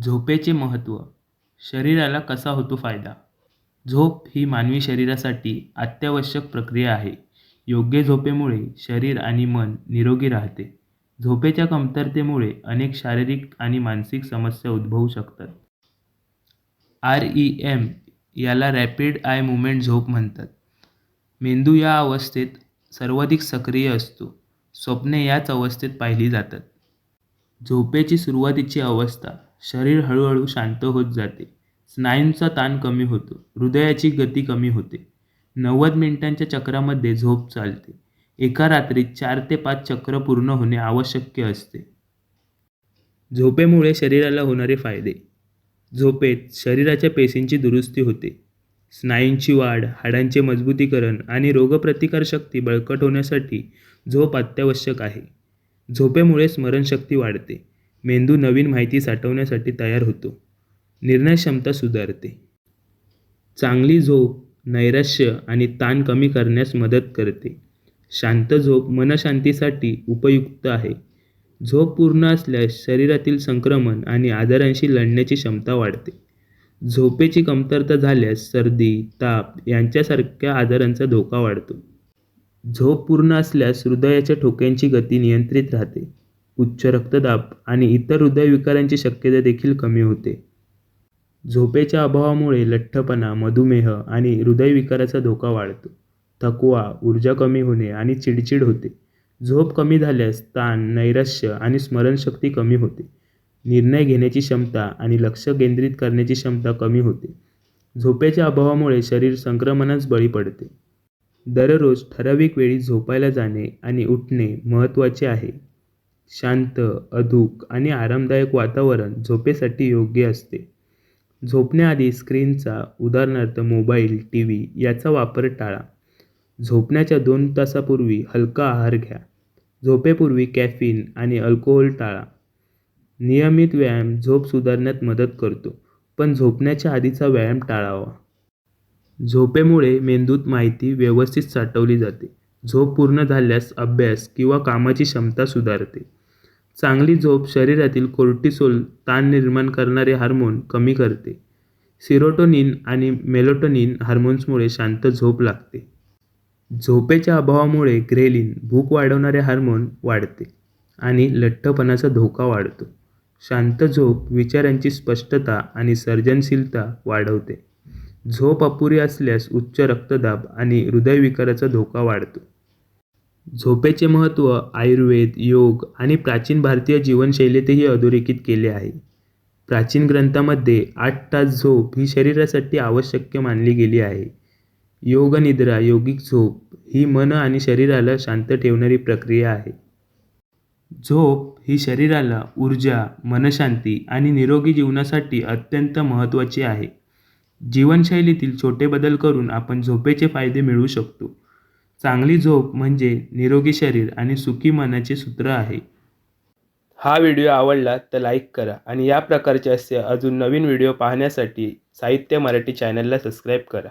झोपेचे महत्त्व शरीराला कसा होतो फायदा? झोप ही मानवी शरीरासाठी अत्यावश्यक प्रक्रिया आहे. योग्य झोपेमुळे शरीर आणि मन निरोगी राहते. झोपेच्या कमतरतेमुळे अनेक शारीरिक आणि मानसिक समस्या उद्भवू शकतात. आर ई एम याला रॅपिड आय मुवमेंट झोप म्हणतात. मेंदू या अवस्थेत सर्वाधिक सक्रिय असतो. स्वप्ने याच अवस्थेत पाहिली जातात. झोपेची सुरुवातीची अवस्था शरीर हळूहळू शांत होत जाते. स्नायूंचा ताण कमी होतो. हृदयाची गती कमी होते. नव्वद मिनिटांच्या चक्रामध्ये झोप चालते. एका रात्रीत चार ते पाच चक्र पूर्ण होणे आवश्यक असते. झोपेमुळे शरीराला होणारे फायदे. झोपेत शरीराच्या पेशींची दुरुस्ती होते. स्नायूंची वाढ हाडांचे मजबूतीकरण आणि रोगप्रतिकारशक्ती बळकट होण्यासाठी झोप अत्यावश्यक आहे. झोपेमुळे स्मरणशक्ती वाढते. मेंदू नवीन माहिती साठवण्यासाठी तयार होतो. निर्णय क्षमता सुधारते. चांगली झोप नैराश्य आणि ताण कमी करण्यास मदत करते. शांत झोप मनशांतीसाठी उपयुक्त आहे. झोप पूर्ण असल्यास शरीरातील संक्रमण आणि आजारांशी लढण्याची क्षमता वाढते. झोपेची कमतरता झाल्यास सर्दी ताप यांच्यासारख्या आजारांचा धोका वाढतो. झोप पूर्ण असल्यास हृदयाच्या ठोक्यांची गती नियंत्रित राहते. उच्च रक्तदाब आणि इतर हृदयविकारांची शक्यता देखील कमी होते. झोपेच्या अभावामुळे लठ्ठपणा मधुमेह आणि हृदयविकाराचा धोका वाढतो. थकवा ऊर्जा कमी होणे आणि चिडचिड होते. झोप कमी झाल्यास ताण नैराश्य आणि स्मरणशक्ती कमी होते. निर्णय घेण्याची क्षमता आणि लक्ष केंद्रित करण्याची क्षमता कमी होते. झोपेच्या अभावामुळे शरीर संक्रमणास बळी पडते. दररोज ठराविक वेळी झोपायला जाणे आणि उठणे महत्त्वाचे आहे. शांत अधूक आणि आरामदायक वातावरण झोपेसाठी योग्य असते. झोपण्याआधी स्क्रीनचा उदाहरणार्थ मोबाईल टी व्ही याचा वापर टाळा. झोपण्याच्या दोन तासापूर्वी हलका आहार घ्या. झोपेपूर्वी कॅफिन आणि अल्कोहोल टाळा. नियमित व्यायाम झोप सुधारण्यात मदत करतो पण झोपण्याच्या आधीचा व्यायाम टाळावा. झोपेमुळे मेंदूत माहिती व्यवस्थित साठवली जाते. झोप पूर्ण झाल्यास अभ्यास किंवा कामाची क्षमता सुधारते. चांगली झोप शरीरातील कोर्टिसोल ताण निर्माण करणारे हार्मोन कमी करते. सिरोटोनिन आणि मेलोटोनिन हार्मोन्समुळे शांत झोप लागते. झोपेच्या अभावामुळे ग्रेलिन भूक वाढवणारे हार्मोन वाढते आणि लठ्ठपणाचा धोका वाढतो. शांत झोप विचारांची स्पष्टता आणि सर्जनशीलता वाढवते. झोप अपुरी असल्यास उच्च रक्तदाब आणि हृदयविकाराचा धोका वाढतो. झोपेचे महत्त्व आयुर्वेद योग आणि प्राचीन भारतीय जीवनशैलीतही अधोरेखित केले आहे. प्राचीन ग्रंथामध्ये आठ तास झोप ही शरीरासाठी आवश्यक मानली गेली आहे. योगनिद्रा योगिक झोप ही मन आणि शरीराला शांत ठेवणारी प्रक्रिया आहे. झोप ही शरीराला ऊर्जा मनशांती आणि निरोगी जीवनासाठी अत्यंत महत्त्वाची आहे. जीवनशैलीतील छोटे बदल करून आपण झोपेचे फायदे मिळवू शकतो. चांगली झोप म्हणजे निरोगी शरीर आणि सुखी मनाचे सूत्र आहे. हा व्हिडिओ आवडला तर लाईक करा आणि या प्रकारचे असे अजून नवीन व्हिडिओ पाहण्यासाठी साहित्य मराठी चॅनलला सबस्क्राईब करा.